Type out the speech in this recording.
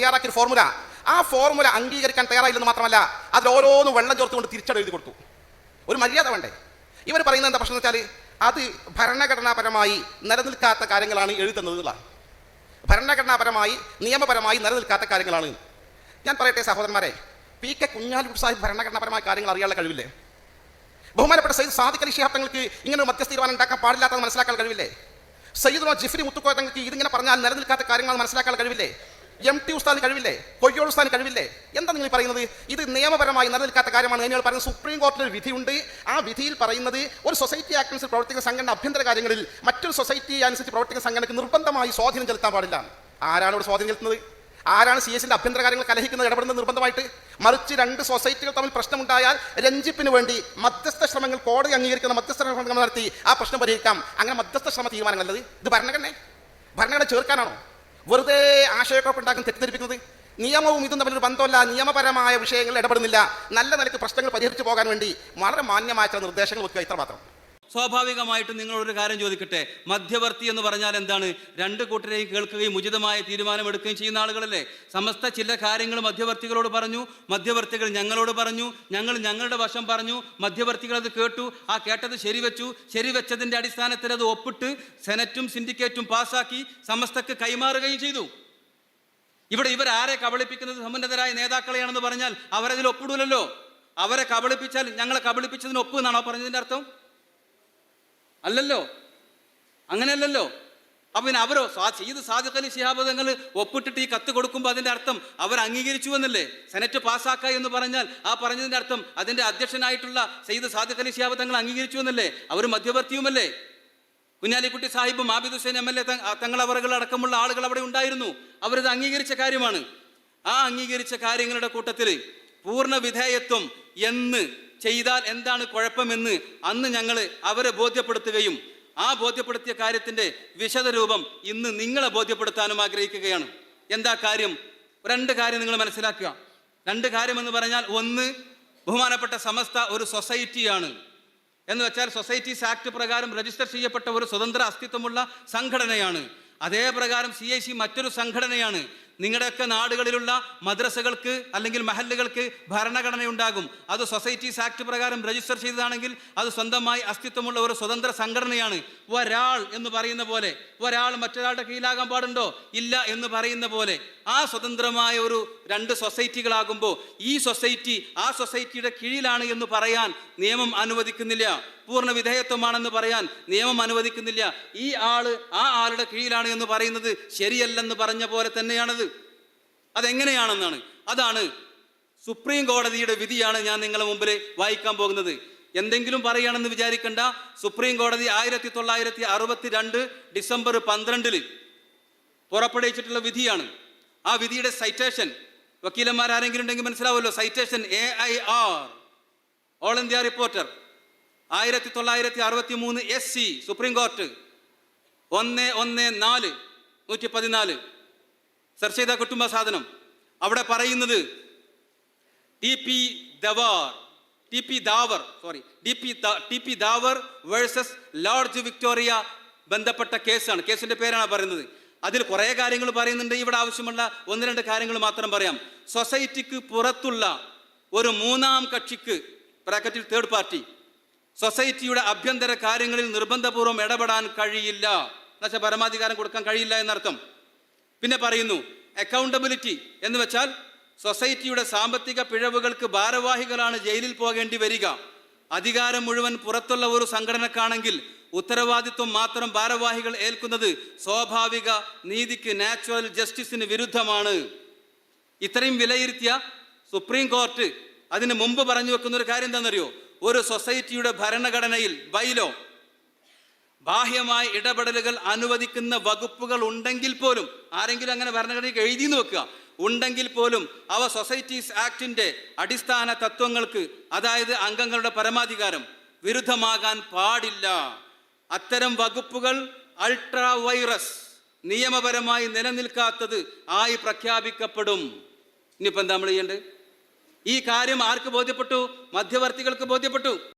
തയ്യാറാക്കിയ ഒരു ഫോർമുല. ആ ഫോർമുല അംഗീകരിക്കാൻ തയ്യാറായില്ലെന്ന് മാത്രമല്ല അതിൽ ഓരോന്നും വെള്ളം ചോർത്തുകൊണ്ട് തിരിച്ചടെഴുതി കൊടുത്തു. ഒരു മര്യാദ വേണ്ടേ? ഇവർ പറയുന്നത് എന്താ പ്രശ്നം വെച്ചാൽ അത് ഭരണഘടനാപരമായി നിലനിൽക്കാത്ത കാര്യങ്ങളാണ് എഴുതുന്നത് ഭരണഘടനാപരമായി നിയമപരമായി നിലനിൽക്കാത്ത കാര്യങ്ങളാണ്. ഞാൻ പറയട്ടെ സഹോദരന്മാരെ പി കെ കുഞ്ഞാലിക്കുട്ടി സാഹിബ് ഭരണഘടനാപരമായ കാര്യങ്ങൾ അറിയാനുള്ള കഴിവില്ലേ? ബഹുമാനപ്പെട്ട സയ്യിദ് സാദിഖ് അലി ശിഹാബ് തങ്ങൾക്ക് ഇങ്ങനെ ഒരു മധ്യസ്ഥ തീരുമാനം ഉണ്ടാക്കാൻ പാടില്ലാത്തത് മനസ്സിലാക്കാൻ കഴിവില്ലേ? സയ്യിദ് ജിഫ്രി മുത്തുക്കോയ തങ്ങൾക്ക് ഇതിങ്ങനെ പറഞ്ഞാൽ നിലനിൽക്കാത്ത കാര്യങ്ങൾ മനസ്സിലാക്കാൻ കഴിവില്ലേ? എം ടി ഉസ്താദിന് കഴിവില്ലേ? കൊയ്യോൾ ഉസ്താദിന് കഴിവില്ലേ? എന്താ നിങ്ങൾ പറയുന്നത്? ഇത് നിയമപരമായി നിലനിൽക്കാത്ത കാര്യമാണ് നിങ്ങൾ പറയുന്നത് സുപ്രീം കോടതിയിൽ ഒരു വിധിയുണ്ട്. ആ വിധിയിൽ പറയുന്നത് ഒരു സൊസൈറ്റി ആക്ട് പ്രവർത്തിക്കുന്ന സംഘടന അഭ്യന്തര കാര്യങ്ങളിൽ മറ്റൊരു സൊസൈറ്റി അനുസരിച്ച് പ്രവർത്തിക്കുന്ന സംഘടനയ്ക്ക് നിർബന്ധമായി സ്വാധീനം ചെലുത്താൻ പാടില്ല. ആരാണ് ഇവിടെ സ്വാധീനം ചെലുത്തുന്നത്? ആരാണ് സി എസിന്റെ അഭ്യന്തര കാര്യങ്ങൾ കലഹിക്കുന്നത് ഇടപെടുന്നത് നിർബന്ധമായിട്ട്? മറിച്ച് രണ്ട് സൊസൈറ്റികൾ തമ്മിൽ പ്രശ്നമുണ്ടായാൽ രഞ്ജിപ്പിന് വേണ്ടി മധ്യസ്ഥ ശ്രമങ്ങൾ കോടതി അംഗീകരിക്കുന്ന മധ്യസ്ഥ ശ്രമങ്ങൾ നടത്തി ആ പ്രശ്നം പരിഹരിക്കാം. അങ്ങനെ മധ്യസ്ഥ ശ്രമ തീരുമാനങ്ങൾ ഇത് ഭരണഘടന. ഭരണഘടന ചേർക്കാനാണോ? വെറുതെ ആശയക്കുഴപ്പം ഉണ്ടാക്കാൻ തെറ്റിദ്ധരിപ്പിക്കുന്നത്? നിയമവും ഇതും തമ്മിലൊരു ബന്ധമല്ല. നിയമപരമായ വിഷയങ്ങളിൽ ഇടപെടുന്നില്ല. നല്ല നിലയ്ക്ക് പ്രശ്നങ്ങൾ പരിഹരിച്ചു പോകാൻ വേണ്ടി വളരെ മാന്യമായ ചില നിർദ്ദേശങ്ങൾ വെക്കുക ഇത്ര മാത്രം സ്വാഭാവികമായിട്ടും നിങ്ങളൊരു കാര്യം ചോദിക്കട്ടെ? മധ്യവർത്തി എന്ന് പറഞ്ഞാൽ എന്താണ്? രണ്ട് കൂട്ടരെയും കേൾക്കുകയും ഉചിതമായ തീരുമാനമെടുക്കുകയും ചെയ്യുന്ന ആളുകളല്ലേ? സമസ്ത ചില കാര്യങ്ങൾ മധ്യവർത്തികളോട് പറഞ്ഞു മധ്യവർത്തികൾ ഞങ്ങളോട് പറഞ്ഞു ഞങ്ങൾ ഞങ്ങളുടെ വശം പറഞ്ഞു മധ്യവർത്തികൾ അത് കേട്ടു ആ കേട്ടത് ശരിവെച്ചു ശരിവെച്ചതിന്റെ അടിസ്ഥാനത്തിൽ അത് ഒപ്പിട്ട് സെനറ്റും സിൻഡിക്കേറ്റും പാസ്സാക്കി സമസ്തക്ക് കൈമാറുകയും ചെയ്തു. ഇവിടെ ഇവരാരെ കബളിപ്പിക്കുന്നത് സമുന്നതരായ നേതാക്കളെയാണെന്ന് പറഞ്ഞാൽ അവരതിൽ ഒപ്പിടൂലല്ലോ. അവരെ കബളിപ്പിച്ചാൽ ഞങ്ങളെ കബളിപ്പിച്ചതിന് ഒപ്പ് എന്നാണോ പറഞ്ഞതിന്റെ അർത്ഥം? അല്ലല്ലോ. അങ്ങനെയല്ലല്ലോ. അപ്പൊ പിന്നെ അവരോ? ചെയ്ത് സാദിഖ് അലി തങ്ങൾ ഒപ്പിട്ടിട്ട് ഈ കത്ത് കൊടുക്കുമ്പോൾ അതിന്റെ അർത്ഥം അവർ അംഗീകരിച്ചു എന്നല്ലേ? സെനറ്റ് പാസ്സാക്ക എന്ന് പറഞ്ഞാൽ ആ പറഞ്ഞതിന്റെ അർത്ഥം അതിന്റെ അധ്യക്ഷനായിട്ടുള്ള സയ്യിദ് സാദിഖ് അലി ശിഹാബ് തങ്ങൾ അംഗീകരിച്ചു എന്നല്ലേ? അവർ മധ്യവർത്തിയുമല്ലേ? Kunhalikutty സാഹിബും Abid Hussain M L A തങ്ങളവറുകൾ അടക്കമുള്ള ആളുകൾ അവിടെ ഉണ്ടായിരുന്നു. അവരത് അംഗീകരിച്ച കാര്യമാണ്. ആ അംഗീകരിച്ച കാര്യങ്ങളുടെ കൂട്ടത്തിൽ പൂർണ വിധേയത്വം എന്ന് ചെയ്താൽ എന്താണ് കുഴപ്പമെന്ന് അന്ന് ഞങ്ങൾ അവരെ ബോധ്യപ്പെടുത്തുകയും ആ ബോധ്യപ്പെടുത്തിയ കാര്യത്തിന്റെ വിശദരൂപം ഇന്ന് നിങ്ങളെ ബോധ്യപ്പെടുത്താനും ആഗ്രഹിക്കുകയാണ്. എന്താ കാര്യം? രണ്ട് കാര്യം നിങ്ങൾ മനസ്സിലാക്കുക. രണ്ട് കാര്യം എന്ന് പറഞ്ഞാൽ ഒന്ന് ബഹുമാനപ്പെട്ട സമസ്ത ഒരു സൊസൈറ്റിയാണ്. എന്ന് വെച്ചാൽ സൊസൈറ്റീസ് ആക്ട് പ്രകാരം രജിസ്റ്റർ ചെയ്യപ്പെട്ട ഒരു സ്വതന്ത്ര അസ്തിത്വമുള്ള സംഘടനയാണ്. അതേപ്രകാരം സി ഐ സി മറ്റൊരു സംഘടനയാണ്. നിങ്ങളുടെയൊക്കെ നാടുകളിലുള്ള മദ്രസകൾക്ക് അല്ലെങ്കിൽ മഹല്ലുകൾക്ക് ഭരണഘടനയുണ്ടാകും. അത് സൊസൈറ്റീസ് ആക്ട് പ്രകാരം രജിസ്റ്റർ ചെയ്തതാണെങ്കിൽ അത് സ്വന്തമായി അസ്തിത്വമുള്ള ഒരു സ്വതന്ത്ര സംഘടനയാണ്. ഒരാൾ എന്ന് പറയുന്ന പോലെ ഒരാൾ മറ്റൊരാളുടെ കീഴിലാകാൻ പാടുണ്ടോ? ഇല്ല എന്ന് പറയുന്ന പോലെ. ആ സ്വതന്ത്രമായ ഒരു രണ്ട് സൊസൈറ്റികളാകുമ്പോൾ ഈ സൊസൈറ്റി ആ സൊസൈറ്റിയുടെ കീഴിലാണ് എന്ന് പറയാൻ നിയമം അനുവദിക്കുന്നില്ല. പൂർണ വിധേയത്വമാണെന്ന് പറയാൻ നിയമം അനുവദിക്കുന്നില്ല. ഈ ആൾ ആ ആളുടെ കീഴിലാണ് എന്ന് പറയുന്നത് ശരിയല്ലെന്ന് പറഞ്ഞ പോലെ തന്നെയാണത്. അതെങ്ങനെയാണെന്നാണ്? അതാണ് സുപ്രീം കോടതിയുടെ വിധിയാണ് ഞാൻ നിങ്ങളുടെ മുമ്പിൽ വായിക്കാൻ പോകുന്നത്. എന്തെങ്കിലും പറയുകയാണെന്ന് വിചാരിക്കണ്ട. സുപ്രീം കോടതി ആയിരത്തി തൊള്ളായിരത്തി അറുപത്തി രണ്ട് ഡിസംബർ പന്ത്രണ്ടിൽ പുറപ്പെടുവിച്ചിട്ടുള്ള വിധിയാണ്. ആ വിധിയുടെ സൈറ്റേഷൻ വക്കീലന്മാർ ആരെങ്കിലും ഉണ്ടെങ്കിൽ മനസ്സിലാവുമല്ലോ. Citation A I R all India reporter ആയിരത്തി തൊള്ളായിരത്തി അറുപത്തി മൂന്ന് എസ് സി സുപ്രീം കോർട്ട് ഒന്ന് ഒന്ന് നാല് നൂറ്റി പതിനാല് സെർച്ച് ചെയ്ത കുട്ടുംബ സാധനം. അവിടെ പറയുന്നത് T P Daver T P Daver sorry D P T P Daver versus lodge Victoria ബന്ധപ്പെട്ട കേസാണ്. കേസിന്റെ പേരാണ് പറയുന്നത്. അതിൽ കുറേ കാര്യങ്ങൾ പറയുന്നുണ്ട്. ഇവിടെ ആവശ്യമുള്ള ഒന്ന് രണ്ട് കാര്യങ്ങൾ മാത്രം പറയാം. സൊസൈറ്റിക്ക് പുറത്തുള്ള ഒരു മൂന്നാം കക്ഷിക്ക് ബ്രാക്കറ്റിൽ തേർഡ് പാർട്ടി സൊസൈറ്റിയുടെ അഭ്യന്തര കാര്യങ്ങളിൽ നിർബന്ധപൂർവം ഇടപെടാൻ കഴിയില്ല. എന്നുവെച്ചാൽ പരമാധികാരം കൊടുക്കാൻ കഴിയില്ല എന്നർത്ഥം. പിന്നെ പറയുന്നു അക്കൗണ്ടബിലിറ്റി എന്ന് വെച്ചാൽ സൊസൈറ്റിയുടെ സാമ്പത്തിക പിഴവുകൾക്ക് ഭാരവാഹികളാണ് ജയിലിൽ പോകേണ്ടി വരിക. അധികാരം മുഴുവൻ പുറത്തുള്ള ഒരു സംഘടനക്കാണെങ്കിൽ ഉത്തരവാദിത്വം മാത്രം ഭാരവാഹികൾ ഏൽക്കുന്നത് സ്വാഭാവിക നീതിക്ക് നാച്ചുറൽ ജസ്റ്റിസിന് വിരുദ്ധമാണ്. ഇത്രയും വിലയിരുത്തിയ സുപ്രീം കോർട്ട് അതിന് മുമ്പ് പറഞ്ഞു വെക്കുന്ന ഒരു കാര്യം എന്താണെന്നറിയോ? ഒരു സൊസൈറ്റിയുടെ ഭരണഘടനയിൽ ബൈലോ ബാഹ്യമായ ഇടപെടലുകൾ അനുവദിക്കുന്ന വകുപ്പുകൾ ഉണ്ടെങ്കിൽ പോലും ആരെങ്കിലും അങ്ങനെ ഭരണഘടനയ്ക്ക് എഴുതി വെക്കുക ഉണ്ടെങ്കിൽ പോലും അവ സൊസൈറ്റീസ് ആക്ടിന്റെ അടിസ്ഥാന തത്വങ്ങൾക്ക് അതായത് അംഗങ്ങളുടെ പരമാധികാരം വിരുദ്ധമാകാൻ പാടില്ല. അത്തരം വകുപ്പുകൾ അൾട്രാ വൈറസ് നിയമപരമായി നിലനിൽക്കാത്തത് ആയി പ്രഖ്യാപിക്കപ്പെടും. ഇനിയിപ്പോൾ എന്താ നമ്മൾ ചെയ്യേണ്ടത്? ഈ കാര്യം ആർക്ക് ബോധ്യപ്പെട്ടു? മധ്യവർത്തികൾക്ക് ബോധ്യപ്പെട്ടു.